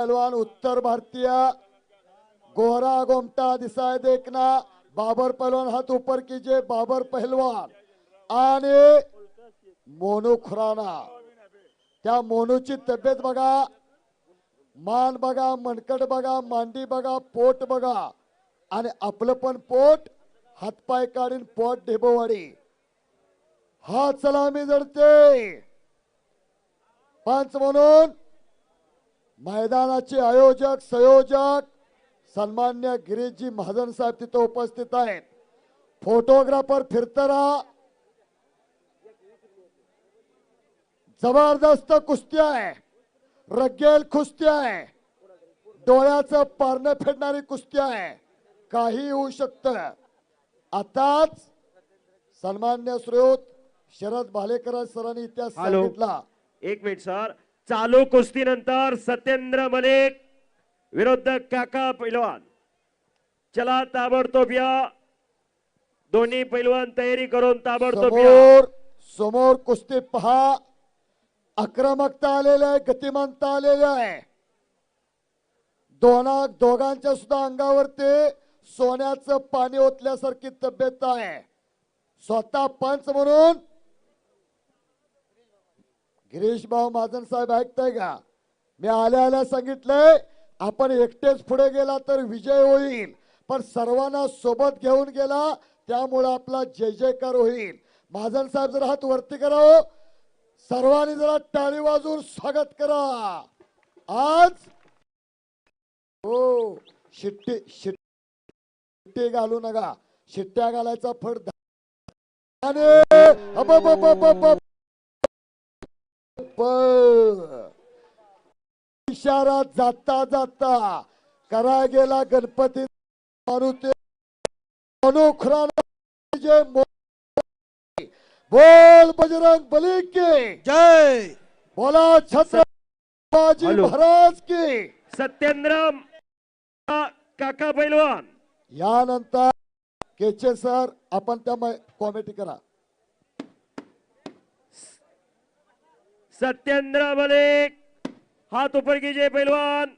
पहलवान उत्तर भारतीय गोहरा गोमटा दिसाय देखना बाबर पहलवान हात ऊपर कीजिए बाबर पहलवान। आणि मोनू खुराना। त्या मोनूची तब्येत बघा मान बघा मनकट बघा मांडी बघा पोट बघा आणि आपलं पण पोट हातपाय काढून पोट ढेबोवाडी हा चला मी जडते. पाच म्हणून मैदानाचे आयोजक संयोजक सन्मान्य गिरीशजी महाजन साहेब तिथे उपस्थित आहेत. फोटोग्राफर फिरतरा जबरदस्त कुस्ती आहे. रगेल कुस्ती आहे. डोळ्याचं पारणं फेडणारी कुस्ती आहे. काही होऊ शकत. आताच सन्मान्य श्रोत शरद भालेकर सरांनी इतिहास. सांगितला. एक मिनिट सर चालू कुस्तीनंतर सत्येंद्र मलिक विरुद्ध काका पैलवान. चला ताबडतोब या. दोन्ही पैलवान तयारी करून ताबडतोब या. समोर समोर कुस्ती पहा. आक्रमकता आलेली आहे गतिमानता आलेली आहे. दोना दोघांच्या सुद्धा अंगावर ते सोन्याचं पाणी ओतल्यासारखी तब्येत आहे. स्वतः पंच म्हणून गिरीश भाऊ महाजन साहेब ऐकताय का? मी आल्या आल्या सांगितलंय आपण एकटेच पुढे गेला तर विजय होईल. पण सर्वांना सोबत घेऊन गेला त्यामुळे आपला जय जयकार होईल. महाजन साहेब जर हात वरती करावं हो. सर्वांनी जरा टाळी वाजवून स्वागत करा. आज हो शिट्टी शिट्टी घालू नका. शिट्ट्या घालायचा फड इशारा जाता जाता करा गेला गणपती मारुती अनुखरान जे मो- बोल बजरंग बली की. जय. बोला छत्रपती. महाराज की. सत्येंद्र काका पैलवान. यानंतर केचे सर आपण त्या कॉमेडी करा. सत्येंद्र मलिक हात की कीजिए पहलवान।